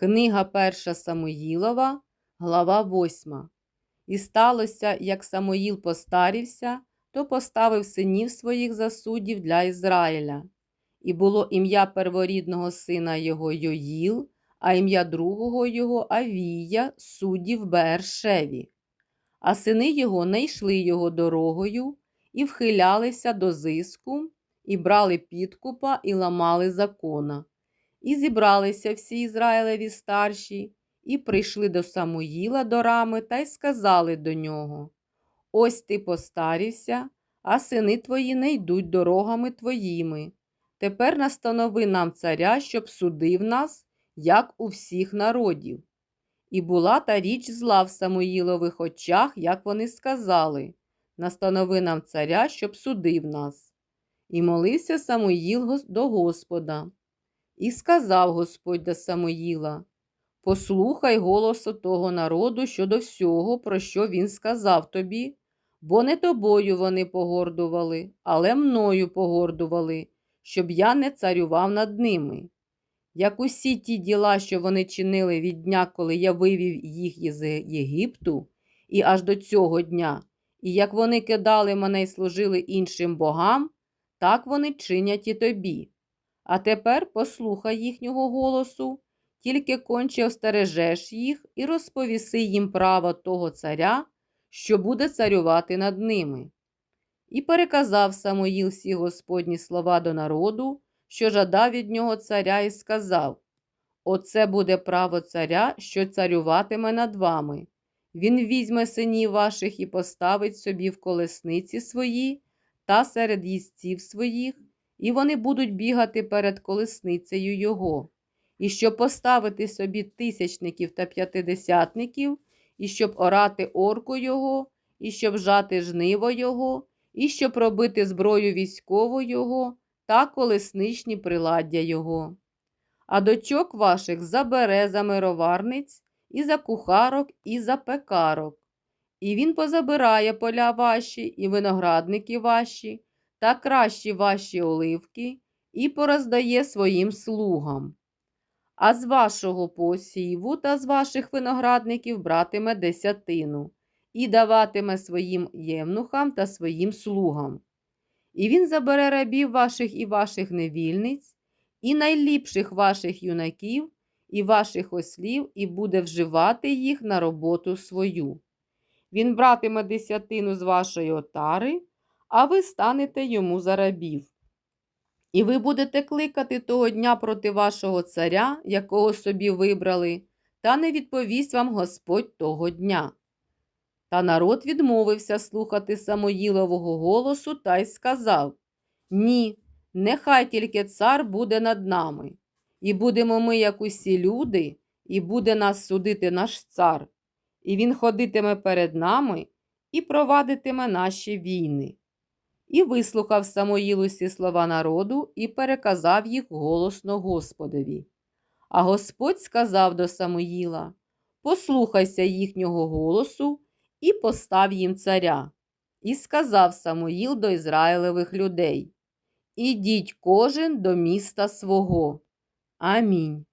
Книга Перша Самуїлова, глава 8. І сталося, як Самуїл постарівся, то поставив синів своїх за суддів для Ізраїля. І було ім'я перворідного сина його Йоїл, а ім'я другого його Авія, суддів Бершеві. А сини його не йшли його дорогою і вхилялися до зиску, і брали підкупа, і ламали закона. І зібралися всі Ізраїлеві старші, і прийшли до Самуїла до рами та й сказали до нього: Ось ти постарівся, а сини твої не йдуть дорогами твоїми. Тепер настанови нам царя, щоб судив нас, як у всіх народів. І була та річ зла в Самуїлових очах, як вони сказали настанови нам царя, щоб судив нас. І молився Самуїл до Господа. І сказав Господь до Самуїла: Послухай голосу того народу щодо всього, про що він сказав тобі, бо не тобою вони погордували, але мною погордували, щоб я не царював над ними. Як усі ті діла, що вони чинили від дня, коли я вивів їх із Єгипту, і аж до цього дня, і як вони кидали мене й служили іншим богам, так вони чинять і тобі. А тепер послухай їхнього голосу, тільки конче остережеш їх і розповіси їм право того царя, що буде царювати над ними. І переказав Самуїл всі Господні слова до народу, що жадав від нього царя, і сказав: Оце буде право царя, що царюватиме над вами. Він візьме синів ваших і поставить собі в колесниці свої та серед їстців своїх, і вони будуть бігати перед колесницею його. І щоб поставити собі тисячників та п'ятидесятників, і щоб орати орку його, і щоб жати жниво його, і щоб робити зброю військову його та колесничні приладдя його. А дочок ваших забере за мироварниць, і за кухарок, і за пекарок. І він позабирає поля ваші, і виноградники ваші, та кращі ваші оливки, і пороздає своїм слугам. А з вашого посіву та з ваших виноградників братиме десятину і даватиме своїм євнухам та своїм слугам. І він забере рабів ваших і ваших невільниць, і найліпших ваших юнаків, і ваших ослів, і буде вживати їх на роботу свою. Він братиме десятину з вашої отари, а ви станете йому за рабів. І ви будете кликати того дня проти вашого царя, якого собі вибрали, та не відповість вам Господь того дня. Та народ відмовився слухати Самоїлового голосу та й сказав Ні, нехай тільки цар буде над нами, і будемо ми, як усі люди, і буде нас судити наш цар, і він ходитиме перед нами і провадитиме наші війни. І вислухав Самоїл усі слова народу і переказав їх голосно Господові. А Господь сказав до Самоїла Послухайся їхнього голосу і постав їм царя. І сказав Самуїл до Ізраїлевих людей Ідіть кожен до міста свого. Амінь.